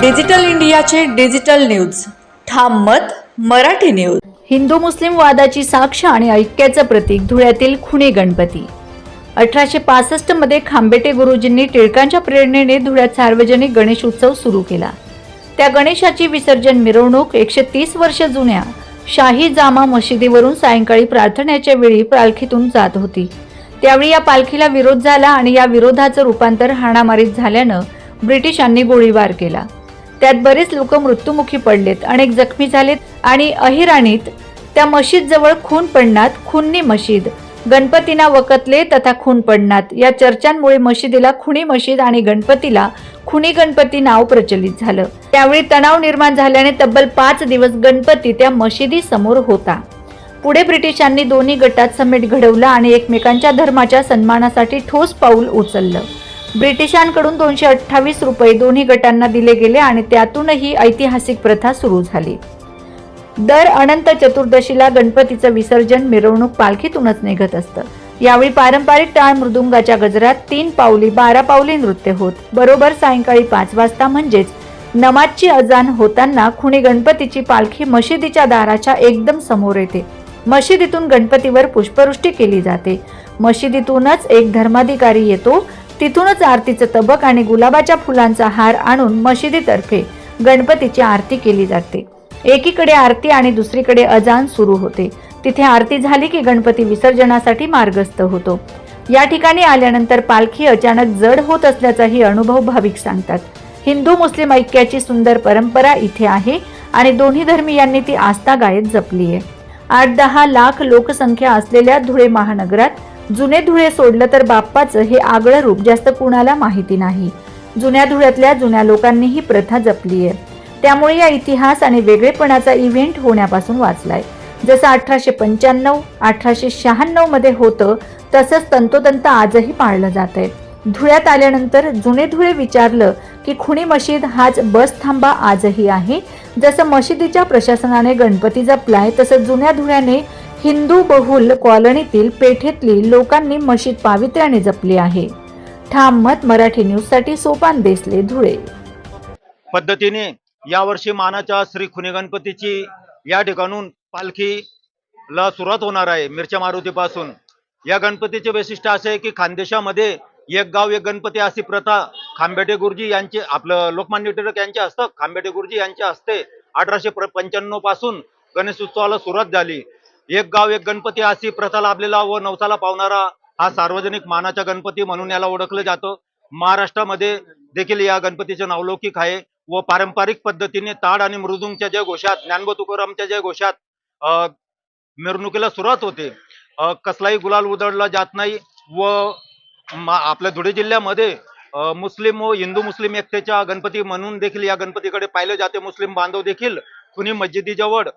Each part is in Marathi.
डिजिटल इंडियाचे डिजिटल न्यूज. ठाम मत मराठी न्यूज. हिंदू मुस्लिम वादाची साक्ष आणि ऐक्याचं प्रतीक धुळ्यातील खुणी गणपती. अठराशे पासष्टमध्ये खांबेटे गुरुजींनी टिळकांच्या प्रेरणेने धुळ्यात सार्वजनिक गणेश उत्सव सुरू केला. त्या गणेशाची विसर्जन मिरवणूक एकशे तीस वर्ष जुन्या शाही जामा मशिदीवरून सायंकाळी प्रार्थनेच्या वेळी पालखीतून जात होती. त्यावेळी या पालखीला विरोध झाला आणि या विरोधाचं रूपांतर हाणामारीत झाल्यानं ब्रिटिशांनी गोळीबार केला. त्यात बरेच लोक मृत्युमुखी पडलेत अनेक जखमी झालेत आणि अहिराणीत त्या मशीद जवळ खून पडण्यात खुन्नी मशीद. गणपतींना वकतले तथा खून पडण्यात या चर्चांमुळे मशिदीला खुणी मशीद आणि गणपतीला खुणी गणपती नाव प्रचलित झालं. त्यावेळी तणाव निर्माण झाल्याने तब्बल पाच दिवस गणपती त्या मशिदी समोर होता. पुढे ब्रिटिशांनी दोन्ही गटात समेट घडवला आणि एकमेकांच्या धर्माच्या सन्मानासाठी ठोस पाऊल उचललं. ब्रिटिशांकडून दोनशे अठ्ठावीस रुपये दोन्ही गटांना दिले गेले आणि त्यातूनही ऐतिहासिक प्रथा सुरू झाली. दर अनंत चतुर्दशीला गणपतीचं विसर्जन मिरवणूक पालखीतूनच निघत असतं. यावेळी पारंपरिक टाळ मृदुंगाच्या गजरात तीन पावली बारा पावली नृत्य होत. बरोबर सायंकाळी पाच वाजता म्हणजेच नमाजची अजान होताना खुणी गणपतीची पालखी मशिदीच्या दाराच्या एकदम समोर येते. मशिदीतून गणपतीवर पुष्पवृष्टी केली जाते. मशिदीतूनच एक धर्माधिकारी येतो तिथूनच आरतीचं तबक आणि गुलाबाच्या फुलांचा हार आणून मशिदीतर्फे गणपतीची आरती केली जाते. एकीकडे आरती आणि दुसरीकडे अजान सुरू होते. तिथे आरती झाली की गणपती विसर्जनासाठी मार्गस्थ होतो. या ठिकाणी आल्यानंतर पालखी अचानक जड होत असल्याचाही अनुभव भाविक सांगतात. हिंदू मुस्लिम ऐक्याची सुंदर परंपरा इथे आहे आणि दोन्ही धर्मीयांनी ती आस्था गायत जपली आहे आठ दहा लाख लोकसंख्या असलेल्या धुळे महानगरात जुने धुळे सोडलं तर बाप्पाचं हे आगळं रूप जास्त कुणाला माहिती नाही. जुन्या धुळ्यातल्या जुन्या लोकांनी ही प्रथा जपली आहे त्यामुळे या इतिहास आणि वेगळेपणाचा इव्हेंट होण्यापासून वाचलाय. जसं अठराशे पंच्याण्णव अठराशे शहाण्णवमध्ये होतं तसंच तंतोतंत आजही पाळलं जात आहे धुळ्यात आल्यानंतर जुने धुळे विचारलं की खुणी मशीद हाच बस थांबा आजही आहे. जसं मशिदीच्या प्रशासनाने गणपती जपलाय तसं जुन्या धुळ्याने हिंदू बहुल कॉलनीतील पेठेतली लोकांनी मशीद पावित्र्याने जपली आहे. ठाम मत मराठी न्यूजसाठी सोपान देसले धुळे. पद्धतीने यावर्षी मानाच्या श्री खुनी गणपतीची या ठिकाणून पालखीला सुरुवात होणार आहे मिरच्या मारुतीपासून. या गणपतीचे वैशिष्ट्य असे आहे की खानदेशामध्ये एक गाव एक गणपती अशी प्रथा खांबेटे गुरुजी यांचे आपलं लोकमान्य टिळक यांचे हस्ते खांबेटे गुरुजी यांच्या हस्ते अठराशे पंच्याण्णवपासून गणेश उत्सवाला सुरुवात झाली. एक गाव एक गणपती अशी प्रथा लाभलेला व नवसाला पावणारा हा सार्वजनिक मानाचा गणपती म्हणून याला ओळखलं जातं. महाराष्ट्रामध्ये देखील या गणपतीचे नावलौकिक आहे व पारंपरिक पद्धतीने ताड आणि मृदुंगच्या ज्या घोषात ज्ञानबो तुकारामच्या ज्या घोषात मिरवणुकीला सुरुवात होते कसलाही गुलाल उधळला जात नाही व आपल्या धुळे जिल्ह्यामध्ये मुस्लिम व हिंदू मुस्लिम एकतेच्या गणपती म्हणून देखील या गणपतीकडे पाहिले जाते. मुस्लिम बांधव देखील कुणी मस्जिदीजवळ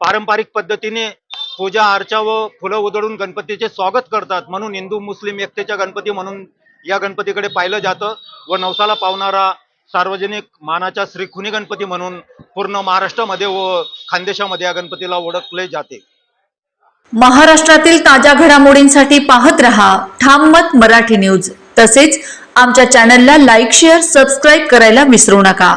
पारंपरिक पद्धतीने पूजा अर्चा व फुलं उधळून गणपतीचे स्वागत करतात म्हणून हिंदू मुस्लिम एकतेच्या गणपती म्हणून या गणपतीकडे पाहिलं जातं व नवसाला पावणारा सार्वजनिक मानाचा श्री खुनी गणपती म्हणून पूर्ण महाराष्ट्रामध्ये व खानदेशामध्ये या गणपतीला ओळखले जाते. महाराष्ट्रातील ताज्या घडामोडींसाठी पाहत रहा ठाम मत मराठी न्यूज. तसेच आमच्या चॅनलला लाईक शेअर सबस्क्राईब करायला विसरू नका.